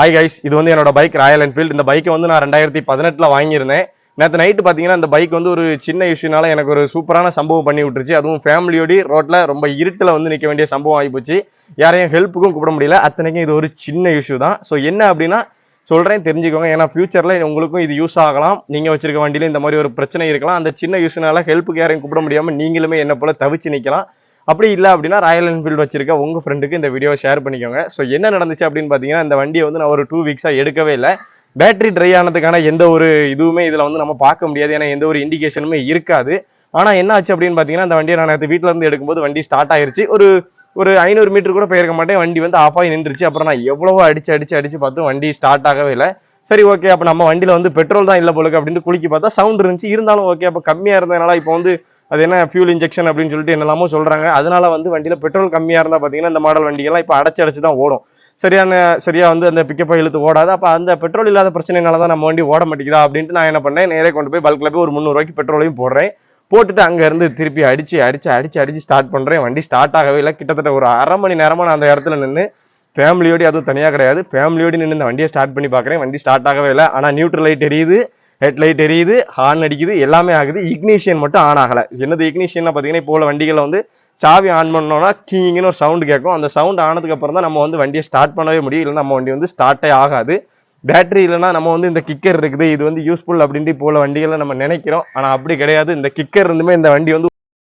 Hi guys இது வந்து என்னோட பைக் ராயல் என்ஃபீல்டு இந்த பைக்கை வந்து நான் ரெண்டாயிரத்தி பதினெட்டில் வாங்கியிருந்தேன். நேற்று நைட்டு பார்த்தீங்கன்னா இந்த பைக் வந்து ஒரு சின்ன இஷ்யூனால எனக்கு ஒரு சூப்பரான சம்பவம் பண்ணி விட்டுருச்சு. அதுவும் ஃபேமிலியோடி ரோட்டில் ரொம்ப இருட்டில் வந்து நிற்க வேண்டிய சம்பவம் ஆகிப்போச்சு யாரையும் ஹெல்ப்புக்கும் கூப்பிட முடியல. அத்தனைக்கும் இது ஒரு சின்ன இஷ்யூ தான். ஸோ என்ன அப்படின்னா சொல்கிறேன் தெரிஞ்சுக்கோங்க. ஏன்னா ஃபியூச்சரில் உங்களுக்கும் இது யூஸ் ஆகலாம். நீங்கள் வச்சிருக்க வண்டியில் இந்த மாதிரி ஒரு பிரச்சனை இருக்கலாம். அந்த சின்ன இஷ்யூனால ஹெல்ப்புக்கு யாரையும் கூப்பிட முடியாமல் நீங்களுமே என்ன போல் தவிச்சு நிற்கலாம் அப்படி இல்லை அப்படின்னா ராயல் என்ஃபீல்டு வச்சிருக்க உங்கள் ஃப்ரெண்டுக்கு இந்த வீடியோவை ஷேர் பண்ணிக்கோங்க. ஸோ என்ன நடந்துச்சு அப்படின்னு பார்த்தீங்கன்னா இந்த வண்டியை வந்து நான் ஒரு டூ வீக்ஸாக எடுக்கவே இல்லை. பேட்டரி ட்ரை ஆனதுக்கான எந்த ஒரு இதுவுமே இதில் வந்து நம்ம பார்க்க முடியாது. ஏன்னா எந்த ஒரு இண்டிகேஷனுமே இருக்காது. ஆனால் என்ன ஆச்சு அப்படின்னு பார்த்தீங்கன்னா அந்த வண்டியை நான் நேற்று வீட்டில் இருந்து எடுக்கும்போது வண்டி ஸ்டார்ட் ஆயிருச்சு. ஒரு ஒரு ஐநூறு மீட்டர் கூட போயிருக்க மாட்டேன். வண்டி வந்து ஆஃப் ஆகி நின்றுச்சு. அப்புறம் நான் எவ்வளவோ அடிச்சு அடிச்சு அடிச்சு பார்த்து வண்டி ஸ்டார்ட் ஆகவே இல்லை. சரி ஓகே அப்போ நம்ம வண்டியில் வந்து பெட்ரோல் தான் இல்லை போலுக்கு அப்படின்னு குளிக்கி பார்த்தா சவுண்ட் இருந்துச்சு. இருந்தாலும் ஓகே அப்போ கம்மியாக இருந்ததுனால இப்போ வந்து அது என்ன ஃபியூல் இன்ஜெக்ஷன் அப்படின்னு சொல்லிட்டு என்னெல்லாமோ சொல்கிறாங்க அதனால வந்து வண்டியில் பெட்ரோல் கம்மியாக இருந்தால் பார்த்தீங்கன்னா இந்த மாடல் வண்டிகள்லாம் இப்போ அடைச்சி அடைச்சி தான் ஓடும். சரியான சரியாக வந்து அந்த பிக்கப்பை இழுத்து ஓடாது. அப்போ அந்த பெட்ரோல் இல்லாத பிரச்சனைனால தான் நம்ம வண்டி ஓட மாட்டேங்குதா அப்படின்ட்டு நான் என்ன பண்ணேன்? நேரே கொண்டு போய் பல்கில் போய் ஒரு முந்நூறுவாய்க்கு பெட்ரோலையும் போடுறேன். போட்டுட்டு அங்கேருந்து திருப்பி அடித்து அடிச்சு அடிச்சு அடித்து ஸ்டார்ட் பண்ணுறேன் வண்டி ஸ்டார்ட் ஆகவே இல்லை. கிட்டத்தட்ட ஒரு அரை மணி நேரமாக நான் அந்த இடத்துல நின்று ஃபேமிலியோடு அதுவும் தனியாக கிடையாது. ஃபேமிலியோடு நின்று இந்த வண்டியை ஸ்டார்ட் பண்ணி பார்க்குறேன் வண்டி ஸ்டார்ட் ஆகவே இல்லை. ஆனால் நியூட்ரல் லைட் எரியுது. ஹெட்லைட் எரியுது ஹார்ன் அடிக்குது எல்லாமே ஆகுது. இக்னிஷியன் மட்டும் ஆன் ஆகலை. என்னது இக்னிஷியன் பார்த்தீங்கன்னா இப்போ உள்ள வண்டிகளில் வந்து சாவி ஆன் பண்ணோம்னா கீங்கின்னு ஒரு சவுண்ட் கேட்கும். அந்த சவுண்ட் ஆனதுக்கு அப்புறம் தான் நம்ம வந்து வண்டியை ஸ்டார்ட் பண்ணவே முடியும். இல்லை நம்ம வண்டி வந்து ஸ்டார்ட்டே ஆகாது. பேட்டரி இல்லைன்னா நம்ம வந்து இந்த கிக்கர் இருக்குது. இது வந்து யூஸ்ஃபுல் அப்படின்ட்டு இப்போ உள்ள வண்டிகளை நம்ம நினைக்கிறோம். ஆனால் அப்படி கிடையாது. இந்த கிக்கர் இருந்துமே இந்த வண்டி வந்து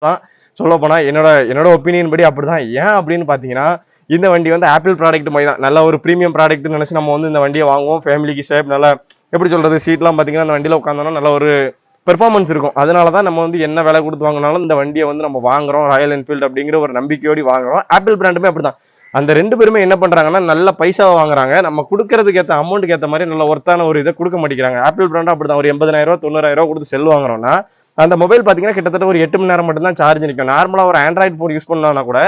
தான். சொல்ல போனால் என்னோட என்னோட ஒப்பீனியன் படி அப்படி தான் ஏன் அப்படின்னு பார்த்தீங்கன்னா இந்த வண்டி வந்து ஆப்பிள் ப்ராடக்ட் மாதிரி தான். நல்ல ஒரு ப்ரீமியம் ப்ராடக்ட்னு நினச்சி நம்ம வந்து இந்த வண்டியை வாங்குவோம். ஃபேமிலிக்கு சேஃப் நல்லா எப்படி சொல்கிறது சீட்லாம் பார்த்தீங்கன்னா அந்த வண்டியில் உட்காந்தோன்னா நல்ல ஒரு பெர்ஃபார்மன்ஸ் இருக்கும். அதனால தான் நம்ம வந்து என்ன விலை கொடுத்து வாங்கினாலும் இந்த வண்டியை வந்து நம்ம வாங்குறோம் ராயல் என்ஃபீல்டு அப்படிங்கிற ஒரு நம்பிக்கையோடு வாங்குறோம். ஆப்பிள் பிராண்டுமே அப்படிதான். அந்த ரெண்டு பேருமே என்ன பண்ணுறாங்கன்னா நல்ல பைசாவை வாங்குறாங்க. நம்ம கொடுக்கறதுக்கு ஏற்ற அமௌண்ட்டுக்கு ஏற்ற மாதிரி நல்ல ஒர்த்தான ஒரு இதை கொடுக்க மாட்டேங்கிறாங்க. ஆப்பிள் பிராண்டும் அப்படிதான். ஒரு எண்பதாயிரம் ரூபா தொண்ணூறாயிரம் ரூபா கொடுத்து செல் வாங்குறோம்னா அந்த மொபைல் பார்த்தீங்கன்னா கிட்டத்தட்ட ஒரு எட்டு மணி நேரம் மட்டும் தான் சார்ஜ் நிற்கும் நார்மலாக ஒரு ஆண்ட்ராய்டு ஃபோன் யூஸ் பண்ணலாம்னா கூட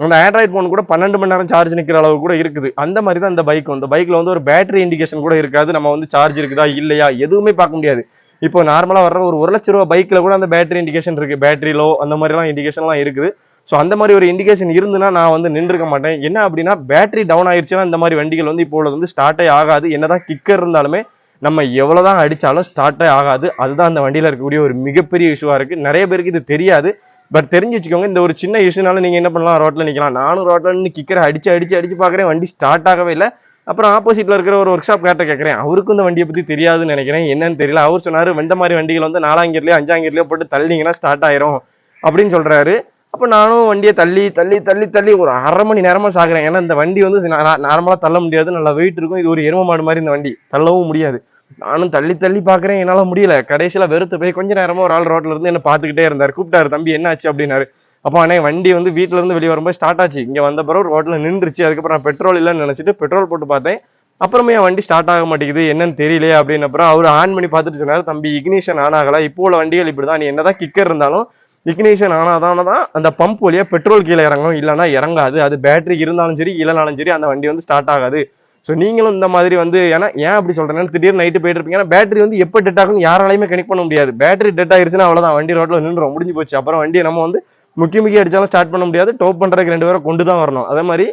அந்த ஆண்ட்ராய்டு ஃபோன் கூட பன்னெண்டு மணி நேரம் சார்ஜ் நிற்கிற அளவு கூட இருக்குது. அந்த மாதிரி தான் அந்த பைக் வந்து பைக்கில் வந்து ஒரு பேட்டரி இண்டிகேஷன் கூட இருக்காது. நம்ம வந்து சார்ஜ் இருக்குதா இல்லையா எதுவுமே பார்க்க முடியாது. இப்போ நார்மலாக வர்ற ஒரு ஒரு லட்ச ரூபா பைக்கில் கூட அந்த பேட்டரி இண்டிகேஷன் இருக்குது பேட்டரி லோ அந்த மாதிரிலாம் இண்டிகேஷன்லாம் இருக்குது. ஸோ அந்த மாதிரி ஒரு இண்டிகேஷன் இருந்துன்னா நான் வந்து நின்றுக்க மாட்டேன். என்ன அப்படின்னா பேட்டரி டவுன் ஆயிடுச்சுன்னா இந்த மாதிரி வண்டிகள் வந்து இப்போ உள்ளது வந்து ஸ்டார்ட்டே ஆகாது. என்னதான் கிக்கர் இருந்தாலுமே நம்ம எவ்வளோதான் அடித்தாலும் ஸ்டார்ட்டே ஆகாது. அதுதான் அந்த வண்டியில் இருக்கக்கூடிய ஒரு மிகப்பெரிய இஷ்யூவாக இருக்குது நிறைய பேருக்கு இது தெரியாது. பட் தெரிஞ்சு வச்சுக்கோங்க இந்த ஒரு சின்ன இஷ்யூனால நீங்கள் என்ன பண்ணலாம்? ரோட்டில் நிற்கலாம் நானும் ரோட்டில் நின்று கிக்கரை அடிச்சு அடிச்சு அடிச்சு பார்க்குறேன். வண்டி ஸ்டார்ட் ஆகவே இல்லை. அப்புறம் ஆப்போசிட்டில் இருக்கிற ஒரு ஒர்க் ஷாப் கேட்ட கேட்குறேன். அவருக்கும் இந்த வண்டியை பற்றி தெரியாதுன்னு நினைக்கிறேன். என்னன்னு தெரியல. அவர் சொன்னார் இந்த மாதிரி வண்டிகள் வந்து நாலாங்கியர்லேயோ அஞ்சாங்கியர்லேயோ போட்டு தள்ளிங்கன்னா ஸ்டார்ட் ஆயிரும். அப்படின்னு சொல்கிறாரு அப்போ நானும் வண்டியை தள்ளி தள்ளி தள்ளி தள்ளி ஒரு அரை மணி நேரமாக சாகுறேன். ஏன்னா இந்த வண்டி வந்து நார்மலாக தள்ள முடியாது. நல்லா வெயிட் இருக்கும். இது ஒரு எரும மாடு மாதிரி இந்த வண்டி. தள்ளவும் முடியாது. நானும் தள்ளி தள்ளி பார்க்குறேன் என்னால் முடியல. கடைசியில் வெறுத்து போய் கொஞ்ச நேரமாக ஒரு ஆள் ரோட்டில் இருந்து என்ன பார்த்துக்கிட்டே இருந்தார். கூப்பிட்டாரு தம்பி என்ன ஆச்சு அப்படின்னாரு. அப்போ அண்ணே வண்டி வந்து வீட்டிலேருந்து வெளியே வரும்போது ஸ்டார்ட் ஆச்சு. இங்கே வந்த பிறகு ரோட்டில் நின்றுச்சு. அதுக்கப்புறம் நான் பெட்ரோல் இல்லைன்னு நினச்சிட்டு பெட்ரோல் போட்டு பார்த்தேன். அப்புறமே என் வண்டி ஸ்டார்ட் ஆக மாட்டேங்குது. என்னன்னு தெரியலையே அப்படின்னு அப்புறம் அவர் ஆன் பண்ணி பார்த்துட்டு சொன்னார் தம்பி இக்னிஷன் ஆன் ஆகலை. இப்போ உள்ள வண்டிகள் இப்படி தான் நீ என்னதான் கிக்கர் இருந்தாலும் இக்னேஷன் ஆனாதான தான் அந்த பம்ப் வழியாக பெட்ரோல் கீழே இறங்கும். இல்லைன்னா இறங்காது. அது பேட்டரி இருந்தாலும் சரி இல்லைனாலும் சரி அந்த வண்டி வந்து ஸ்டார்ட் ஆகாது. ஸோ நீங்களும் இந்த மாதிரி வந்து ஏன்னா ஏன் அப்படி சொல்கிறேன்னா திடீர்னு நைட்டு போயிட்டு இருப்பீங்க. ஏன்னா பேட்டரி வந்து எப்போ டெட் ஆகும் யாராலையுமே கனெக்ட் பண்ண முடியாது. பேட்டரி டெட் ஆயிருச்சுன்னா அவ்வளோதான் வண்டி ரோட்டில் நின்றுடும் முடிஞ்சு போச்சு. அப்புறம் வண்டியை நம்ம வந்து முக்கிய முக்கிய அடித்தாலும் ஸ்டார்ட் பண்ண முடியாது. டோப் பண்ணுறதுக்கு ரெண்டு பேரும் கொண்டு தான் வரணும். அதே மாதிரி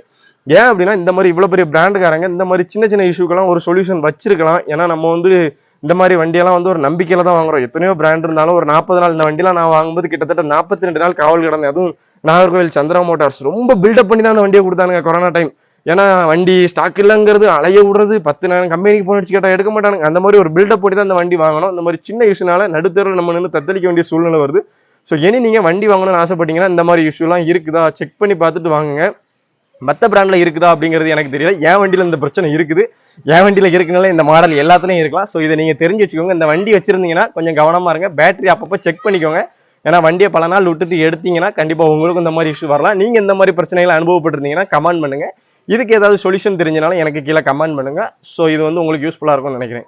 ஏன் அப்படின்னா இந்த மாதிரி இவ்வளோ பெரிய பிராண்டுக்காரங்க இந்த மாதிரி சின்ன சின்ன இஷ்யூக்கெல்லாம் ஒரு சொல்யூஷன் வச்சிருக்கலாம். ஏன்னா நம்ம வந்து இந்த மாதிரி வண்டியெல்லாம் வந்து ஒரு நம்பிக்கையில தான் வாங்குறோம். எத்தனையோ பிராண்ட் இருந்தாலும் ஒரு நாற்பது நாள் இந்த வண்டியெல்லாம் நான் வாங்கும்போது கிட்டத்தட்ட நாற்பத்தி ரெண்டு நாள் காவல் கிடந்தேன் அதுவும் நாகர்கோவில் சந்திரா மோட்டார்ஸ். ரொம்ப பில்டப் பண்ணி தான் அந்த வண்டியை கொடுத்தானுங்க கொரோனா டைம் ஏன்னா வண்டி ஸ்டாக் இல்லைங்கிறது அலைய விடுறது பத்து நேரம் கம்பெனிக்கு போன் அடிச்சு கேட்டால் எடுக்க மாட்டானுங்க. அந்த மாதிரி ஒரு பில்டப் பண்ணி தான் அந்த வண்டி வாங்கணும். இந்த மாதிரி சின்ன இஷ்யூனால நடுத்தர நம்ம நின்று தத்தளிக்க வேண்டிய சூழ்நிலை வருது. ஸோ இனி நீங்கள் வண்டி வாங்கணும்னு ஆசைப்பட்டீங்கன்னா இந்த மாதிரி இஷ்யூலாம் இருக்குதா? செக் பண்ணி பார்த்துட்டு வாங்குங்க. மற்ற பிராண்டில் இருக்குதா அப்படிங்கிறது எனக்கு தெரியல. என் வண்டியில் இந்த பிரச்சனை இருக்குது. என் வண்டியில் இருக்கனால இந்த மாடல் எல்லாத்துலையும் இருக்கலாம். ஸோ இதை நீங்கள் தெரிஞ்சு வச்சுக்கோங்க. இந்த வண்டி வச்சுருந்தீங்கன்னா கொஞ்சம் கவனமாக இருங்க. பேட்டரி அப்பப்போ செக் பண்ணிக்கோங்க. ஏன்னா வண்டியை பல நாள் விட்டுட்டு எடுத்தீங்கன்னா கண்டிப்பாக உங்களுக்கும் இந்த மாதிரி இஷ்யூ வரலாம். நீங்கள் இந்த மாதிரி பிரச்சனைகளை அனுபவப்பட்டிருந்தீங்கன்னா கமெண்ட் பண்ணுங்க. இதுக்கு ஏதாவது சொல்யூஷன் தெரிஞ்சனாலும் எனக்கு கீழே கமெண்ட் பண்ணுங்கள் ஸோ இது வந்து உங்களுக்கு யூஸ்ஃபுல்லாக இருக்கும்னு நினைக்கிறேன்.